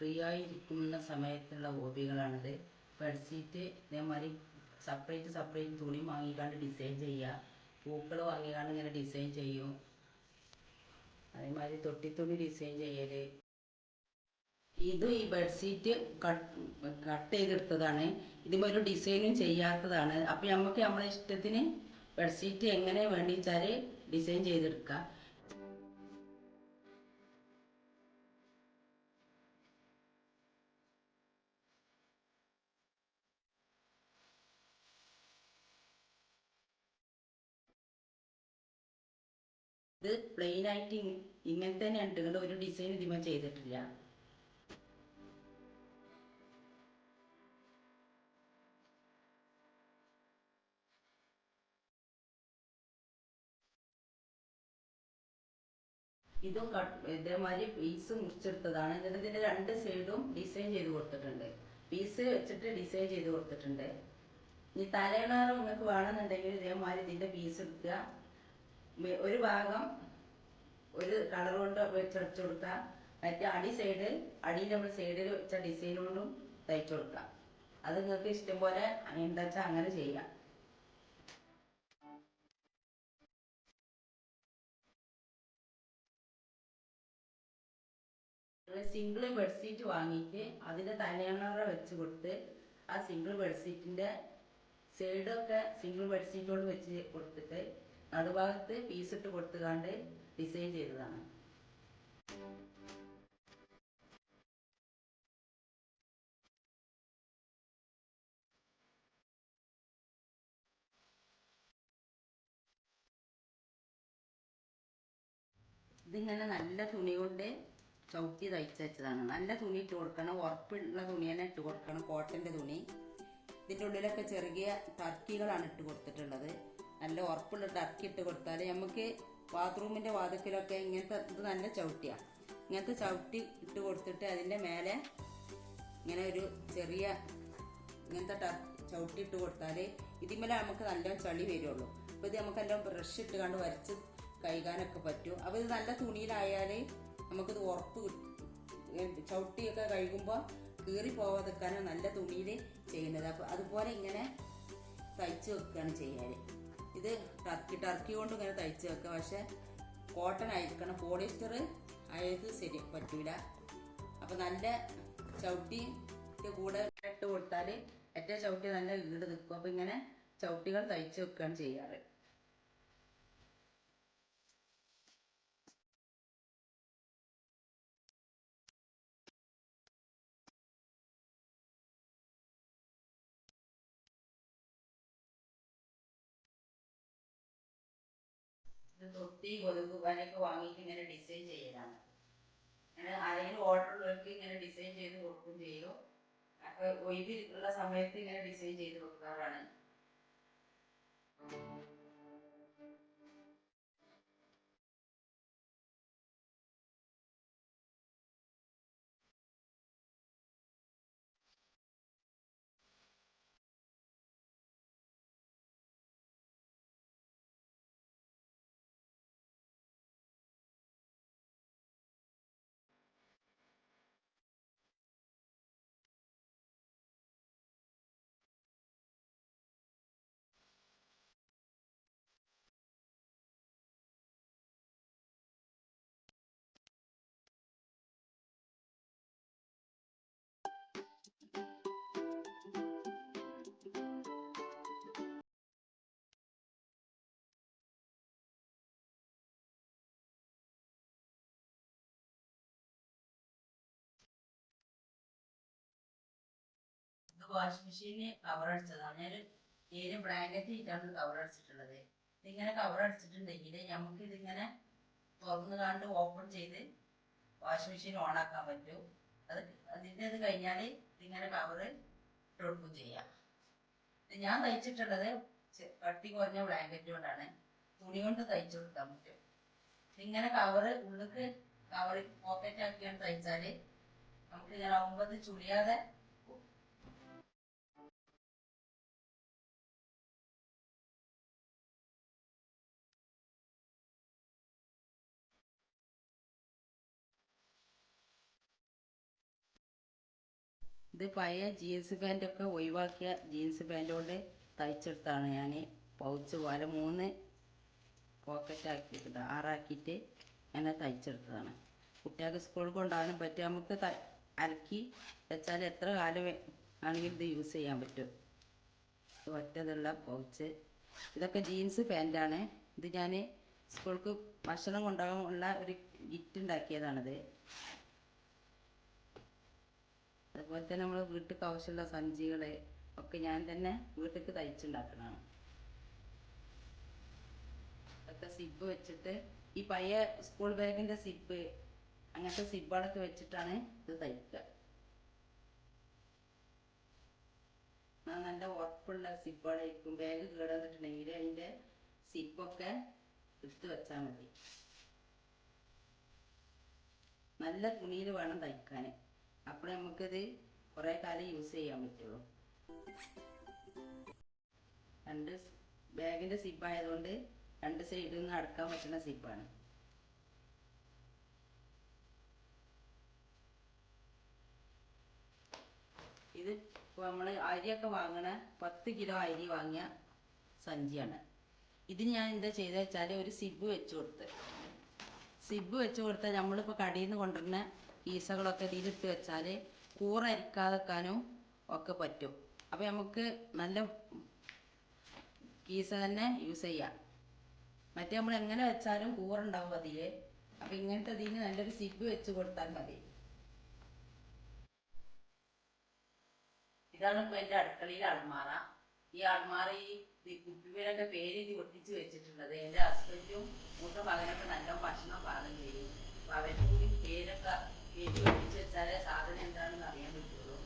Free ആയി ഇരിക്കുന്ന സമയത്തുള്ള ഹോബികളാണിത് ബെഡ്ഷീറ്റ് ഇതേമാതിരി സെപ്പറേറ്റ് സെപ്പറേറ്റ് തുണി വാങ്ങിക്കാണ്ട് ഡിസൈൻ ചെയ്യുക പൂക്കൾ വാങ്ങിക്കാണ്ട് ഇങ്ങനെ ഡിസൈൻ ചെയ്യും. അതേമാതിരി തൊട്ടിത്തുണി ഡിസൈൻ ചെയ്യൽ ഇത് ഈ ബെഡ്ഷീറ്റ് കട്ട് കട്ട് ചെയ്തെടുത്തതാണ്. ഇതിപ്പോൾ ഡിസൈനും ചെയ്യാത്തതാണ്. അപ്പോൾ നമുക്ക് നമ്മളെ ഇഷ്ടത്തിന് ബെഡ്ഷീറ്റ് എങ്ങനെ വേണ്ടി വെച്ചാൽ ഡിസൈൻ ചെയ്തെടുക്കാം. ഇത് പ്ലെയിൻ ആയിട്ട് ഇങ്ങനെ തന്നെ ഉണ്ട് ഒരു ഡിസൈൻ ഇതിമ ചെയ്തിട്ടില്ല. ഇതും ഇതേ ഇതേമാതിരി പീസ് മുറിച്ചെടുത്തതാണ്. എന്നിട്ട് ഇതിന്റെ രണ്ട് സൈഡും ഡിസൈൻ ചെയ്ത് കൊടുത്തിട്ടുണ്ട്. പീസ് വെച്ചിട്ട് ഡിസൈൻ ചെയ്ത് കൊടുത്തിട്ടുണ്ട്. ഇനി തലയിണാറ് നിങ്ങൾക്ക് വേണമെന്നുണ്ടെങ്കിൽ ഇതേമാതിരി ഇതിന്റെ പീസ് എടുക്കുക. ഒരു ഭാഗം ഒരു കളർ കൊണ്ട് വെച്ചടിച്ചു കൊടുക്കാം മറ്റേ അടി സൈഡ് അടിയിൽ നമ്മൾ സൈഡിൽ വെച്ച ഡിസൈൻ കൊണ്ടും തയ്ച്ചു കൊടുക്കാം. അത് നിങ്ങൾക്ക് ഇഷ്ടം പോലെ എന്താ വെച്ചാൽ അങ്ങനെ ചെയ്യാം. സിംഗിൾ ബെഡ്ഷീറ്റ് വാങ്ങിയിട്ട് അതിന്റെ തലയണറ വെച്ച് കൊടുത്ത് ആ സിംഗിൾ ബെഡ്ഷീറ്റിന്റെ സൈഡൊക്കെ സിംഗിൾ ബെഡ്ഷീറ്റ് കൊണ്ട് വെച്ച് കൊടുത്തിട്ട് നടുഭാഗത്ത് പീസ് ഇട്ട് കൊടുത്തുകാണ്ട് ഡിസൈൻ ചെയ്തതാണ്. ഇതിങ്ങനെ നല്ല തുണി കൊണ്ട് ചവിട്ടി തയ്ച്ച് വെച്ചതാണ്. നല്ല തുണി ഇട്ട് കൊടുക്കണം. ഉറപ്പുള്ള തുണി തന്നെ ഇട്ട് കൊടുക്കണം. കോട്ടന്റെ തുണി. ഇതിന്റെ ഉള്ളിലൊക്കെ ചെറിയ ടർക്കികളാണ് ഇട്ട് കൊടുത്തിട്ടുള്ളത്. നല്ല ഉറപ്പുള്ള ടർക്കി ഇട്ട് കൊടുത്താൽ നമുക്ക് ബാത്റൂമിന്റെ വാതിക്കലൊക്കെ ഇങ്ങനത്തെ ഇത് നല്ല ചവിട്ടിയാണ് ഇങ്ങനത്തെ ചവിട്ടി ഇട്ട് കൊടുത്തിട്ട് അതിന്റെ മേലെ ഇങ്ങനെ ഒരു ചെറിയ ഇങ്ങനത്തെ ചവിട്ടി ഇട്ട് കൊടുത്താൽ ഇതിന്മേലെ നമുക്ക് നല്ല ചളി വരുള്ളൂ. അപ്പോൾ ഇത് നമുക്ക് എല്ലാം ബ്രഷ് ഇട്ട് കണ്ട് വരച്ച് കഴുകാനൊക്കെ പറ്റും. അപ്പോൾ ഇത് നല്ല തുണിയിലായാൽ നമുക്കിത് ഉറപ്പ് ചവിട്ടിയൊക്കെ കഴുകുമ്പോൾ കീറി പോവാതെക്കാനും നല്ല തുണിയിൽ ചെയ്യുന്നത്. അപ്പോൾ അതുപോലെ ഇങ്ങനെ തയ്ച്ച് വെക്കുകയാണ് ചെയ്യാൻ ഇത് ടർക്കി ടർക്കി കൊണ്ട് ഇങ്ങനെ തയ്ച്ച് വെക്കുക പക്ഷെ കോട്ടൺ ആയിരിക്കണം. പോളിസ്റ്റർ ആയത് ശരി പറ്റൂല. അപ്പൊ നല്ല ചവിട്ടി കൂടെ ഇട്ട് കൊടുത്താൽ ഏറ്റവും ചവിട്ടി നല്ല ഈട് നിൽക്കും അപ്പൊ ഇങ്ങനെ ചവിട്ടികൾ തയ്ച്ച് വെക്കുകയാണ് ചെയ്യാറ്. ഇത് തൊട്ടി കൊതുക് വലയൊക്കെ വാങ്ങിയിട്ട് ഇങ്ങനെ ഡിസൈൻ ചെയ്യലാണ്. അങ്ങനെ ആരെങ്കിലും ഓർഡർ ഉള്ളവർക്ക് ഇങ്ങനെ ഡിസൈൻ ചെയ്ത് കൊടുക്കും ചെയ്യും. അപ്പൊ ഒഴിവിലുള്ള സമയത്ത് ഇങ്ങനെ ഡിസൈൻ ചെയ്ത് കൊടുക്കാറാണ്. വാഷിംഗ് മെഷീനിൽ കവർ അടിച്ചതാണ് ഞാൻ ഏഴ് ബ്ലാങ്കറ്റ് ഇട്ടാണ് കവർ അടിച്ചിട്ടുള്ളത്. ഇതിങ്ങനെ കവർ അടിച്ചിട്ടുണ്ടെങ്കിൽ നമുക്ക് ഇതിങ്ങനെ തുറന്നു കണ്ട് ഓപ്പൺ ചെയ്ത് വാഷിംഗ് മെഷീൻ ഓൺ ആക്കാൻ പറ്റും. അത് അതിന്റെ ഇത് കഴിഞ്ഞാൽ ഇതിങ്ങനെ കവർ ഇട്ട് കൊടുക്കുകയും ചെയ്യാം ഞാൻ തയ്ച്ചിട്ടുള്ളത് കട്ടി കുറഞ്ഞ ബ്ലാങ്കറ്റ് കൊണ്ടാണ്. തുണി കൊണ്ട് തയ്ച്ചു കൊടുക്കാൻ പറ്റും. ഇങ്ങനെ കവറ് ഉള്ളിക്ക് കവർ പോക്കറ്റ് ആക്കിയാണ് തയ്ച്ചാൽ നമുക്ക് ഇങ്ങനെ ആവുമ്പോൾ ചുളിയാതെ ഇത് പഴയ ജീൻസ് പാന്റൊക്കെ ഒഴിവാക്കിയ ജീൻസ് പാന്റ് കൊണ്ട് തയ്ച്ചെടുത്താണ് ഞാൻ പൗച്ച് പോലെ മൂന്ന് പോക്കറ്റ് ആക്കിയിട്ട് ആറാക്കിയിട്ട് അങ്ങനെ തയ്ച്ചെടുത്തതാണ്. കുട്ടികൾക്ക് സ്കൂളിൽ കൊണ്ടുപോകാനും പറ്റും. നമുക്ക് അലക്കി വെച്ചാൽ എത്ര കാലം ആണെങ്കിലും ഇത് യൂസ് ചെയ്യാൻ പറ്റും. ഒറ്റതുള്ള പൗച്ച്. ഇതൊക്കെ ജീൻസ് പാന്റാണ് ഇത് ഞാൻ സ്കൂൾക്ക് ഭക്ഷണം കൊണ്ടുപോകാനുള്ള ഒരു കിറ്റ് ഉണ്ടാക്കിയതാണിത്. അതുപോലെ തന്നെ നമ്മൾ വീട്ടിലേക്ക് ആവശ്യമുള്ള സഞ്ചികൾ ഒക്കെ ഞാൻ തന്നെ വീട്ടിലേക്ക് തയ്ച്ചുണ്ടാക്കുന്നതാണ് ഒക്കെ സിബ് വെച്ചിട്ട് ഈ പയ്യ സ്കൂൾ ബാഗിന്റെ സിബ് അങ്ങനത്തെ സിബുകളൊക്കെ വെച്ചിട്ടാണ് ഇത് തയ്ക്കുക നല്ല ഉറപ്പുള്ള സിബുകളായിരിക്കും. ബാഗ് കേടന്നിട്ടുണ്ടെങ്കിൽ അതിന്റെ സിബൊക്കെ എടുത്തു വെച്ചാൽ മതി. നല്ല തുണിയിൽ വേണം തയ്ക്കാൻ അപ്പോൾ നമുക്കിത് കുറേ കാലം യൂസ് ചെയ്യാൻ പറ്റുള്ളൂ. രണ്ട് ബാഗിന്റെ സിപ്പായതുകൊണ്ട് രണ്ട് സൈഡിൽ നിന്ന് അടക്കാൻ പറ്റുന്ന സിപ്പാണ് ഇത് ഇപ്പോൾ നമ്മൾ അരിയൊക്കെ വാങ്ങണ പത്ത് കിലോ അരി വാങ്ങിയ സഞ്ചിയാണ്. ഇത് ഞാൻ എന്താ ചെയ്തത് വെച്ചാൽ ഒരു സിബ് വെച്ച് കൊടുത്ത്. സിബ് വെച്ച് കൊടുത്താൽ നമ്മളിപ്പോൾ കടയിൽ നിന്ന് കൊണ്ടുവരുന്ന ഈസകളൊക്കെ ഇതിലിട്ട് വെച്ചാൽ കൂറരിക്കാതെക്കാനും ഒക്കെ പറ്റും. അപ്പോൾ നമുക്ക് നല്ല പീസ തന്നെ യൂസ് ചെയ്യാം. മറ്റേ നമ്മൾ എങ്ങനെ വെച്ചാലും കൂറുണ്ടാവും അതിൽ അപ്പം ഇങ്ങനത്തെ ഇതിന് നല്ലൊരു സിബ് വെച്ച് കൊടുത്താൽ മതി. ഇതാണ് ഇപ്പൊ എന്റെ അടുക്കളയിലെ അൾമാറ ഈ അൾമാറ ഈ കുപ്പിയിലൊക്കെ പേര് ഇത് ഒട്ടിച്ച് വെച്ചിട്ടുള്ളത്. എന്റെ ഹസ്ബൻഡും മൂത്ത മകനൊക്കെ നല്ല ഭക്ഷണം പാകം ചെയ്യും. അപ്പൊ അവർക്ക് കൂടി പേരൊക്കെ പേര് ഒപ്പിച്ച് വെച്ചാലേ സാധനം എന്താണെന്ന് അറിയാൻ പറ്റുള്ളൂ.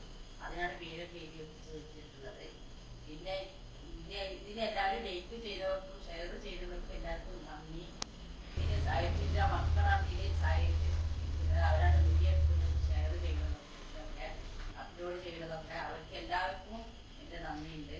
അതിനാണ് പേരൊക്കെ എഴുതി ഒപ്പിച്ച് വെച്ചിട്ടുള്ളത് പിന്നെ ഇതിനെല്ലാവരും ലൈക്ക് ചെയ്തവർക്കും ഷെയർ ചെയ്തവർക്കും എല്ലാവർക്കും നന്ദി. പിന്നെ സഹായിച്ചിട്ട് ആ മക്കളാണെങ്കിൽ സഹായിച്ചിട്ട് അവരാണ് വീഡിയോ ഷെയർ ചെയ്യുന്നതൊക്കെ അപ്ലോഡ് ചെയ്യുന്നതൊക്കെ അവർക്ക് എല്ലാവർക്കും എന്റെ നന്ദിയുണ്ട്.